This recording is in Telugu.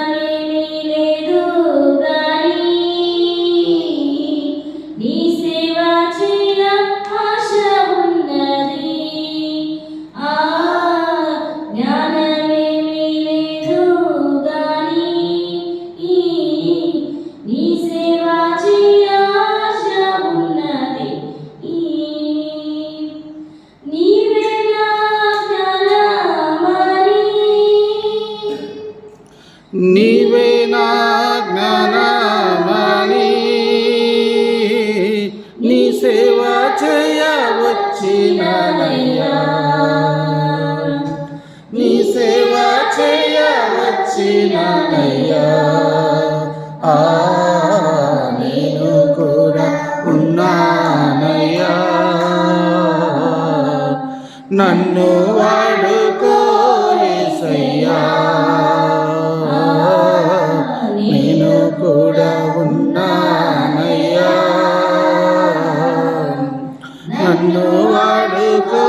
العالمين నీవే నా జ్ఞానమని నీ సేవ చేయవచ్చినయ్యా నీ సేవ చేయవచ్చినయ్యా ఆ నేను కూడా ఉన్నానయ్యా. నన్ను వాడు వాడుకో